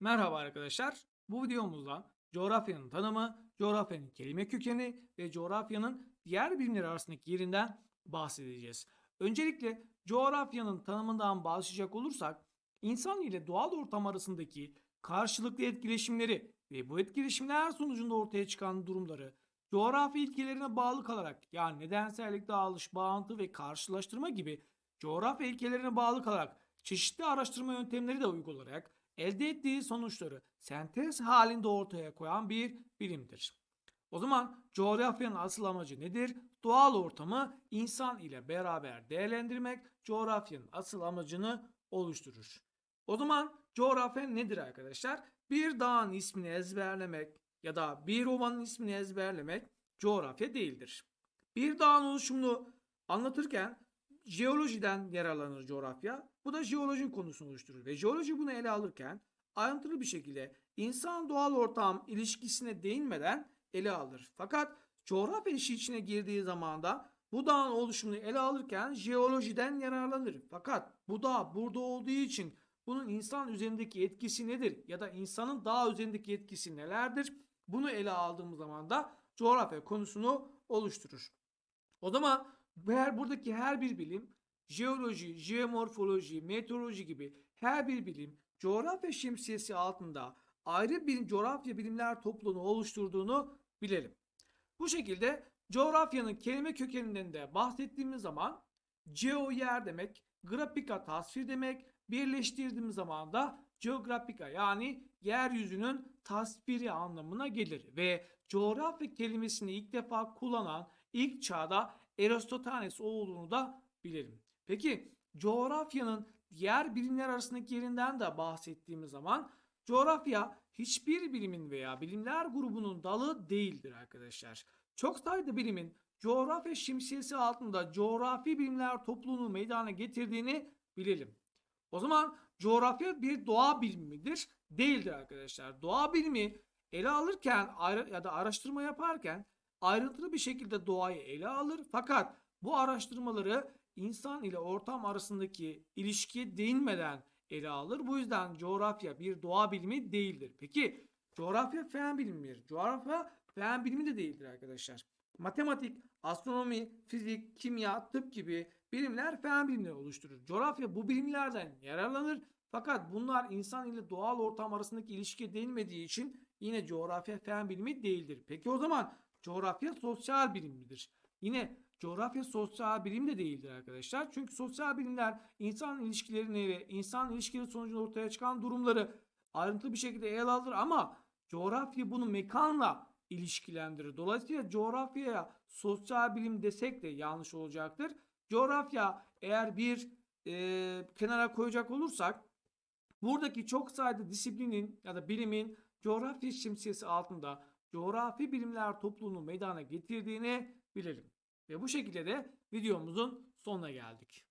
Merhaba arkadaşlar. Bu videomuzda coğrafyanın tanımı, coğrafyanın kelime kökeni ve coğrafyanın diğer bilimler arasındaki yerinden bahsedeceğiz. Öncelikle coğrafyanın tanımından başlayacak olursak, insan ile doğal ortam arasındaki karşılıklı etkileşimleri ve bu etkileşimler sonucunda ortaya çıkan durumları coğrafi ilkelerine bağlı kalarak yani nedensellik, dağılış, bağıntı ve karşılaştırma gibi coğrafya ilkelerine bağlı kalarak çeşitli araştırma yöntemleri de uygulayarak elde ettiği sonuçları sentez halinde ortaya koyan bir bilimdir. O zaman coğrafyanın asıl amacı nedir? Doğal ortamı insan ile beraber değerlendirmek coğrafyanın asıl amacını oluşturur. O zaman coğrafya nedir arkadaşlar? Bir dağın ismini ezberlemek ya da bir ovanın ismini ezberlemek coğrafya değildir. Bir dağın oluşumunu anlatırken jeolojiden yararlanır coğrafya. Bu da jeoloji konusunu oluşturur ve jeoloji bunu ele alırken ayrıntılı bir şekilde insan doğal ortam ilişkisine değinmeden ele alır. Fakat coğrafya işi içine girdiği zaman da bu dağın oluşumunu ele alırken jeolojiden yararlanır. Fakat bu dağ burada olduğu için bunun insan üzerindeki etkisi nedir ya da insanın dağ üzerindeki etkisi nelerdir? Bunu ele aldığımız zaman da coğrafya konusunu oluşturur. O zaman her buradaki her bir bilim jeoloji, jeomorfoloji, meteoroloji gibi her bir bilim coğrafya şemsiyesi altında ayrı bir coğrafya bilimler topluluğunu oluşturduğunu bilelim. Bu şekilde coğrafyanın kelime kökeninden de bahsettiğimiz zaman geo yer demek, grafika tasvir demek, birleştirdiğimiz zaman da geografika yani yeryüzünün tasviri anlamına gelir ve coğrafya kelimesini ilk defa kullanan ilk çağda Eratosthenes olduğunu da bilelim. Peki coğrafyanın diğer bilimler arasındaki yerinden de bahsettiğimiz zaman coğrafya hiçbir bilimin veya bilimler grubunun dalı değildir arkadaşlar. Çok sayıda bilimin coğrafya şemsiyesi altında coğrafi bilimler topluluğunu meydana getirdiğini bilelim. O zaman coğrafya bir doğa bilimidir değildir arkadaşlar. Doğa bilimi ele alırken ya da araştırma yaparken ayrıntılı bir şekilde doğayı ele alır. Fakat bu araştırmaları insan ile ortam arasındaki ilişkiye değinmeden ele alır. Bu yüzden coğrafya bir doğa bilimi değildir. Peki coğrafya fen bilimidir. Coğrafya fen bilimi de değildir arkadaşlar. Matematik, astronomi, fizik, kimya, tıp gibi bilimler fen bilimleri oluşturur. Coğrafya bu bilimlerden yararlanır. Fakat bunlar insan ile doğal ortam arasındaki ilişkiye değinmediği için yine coğrafya fen bilimi değildir. Peki o zaman coğrafya sosyal bilim midir? Yine coğrafya sosyal bilim de değildir arkadaşlar. Çünkü sosyal bilimler insan ilişkilerini ve insan ilişkileri sonucunda ortaya çıkan durumları ayrıntılı bir şekilde ele alır ama coğrafya bunu mekanla ilişkilendirir. Dolayısıyla coğrafyaya sosyal bilim desek de yanlış olacaktır. Coğrafya eğer bir e, kenara koyacak olursak buradaki çok sayıda disiplinin ya da bilimin coğrafya şemsiyesi altında coğrafi bilimler topluluğunu meydana getirdiğini bilelim. Ve bu şekilde de videomuzun sonuna geldik.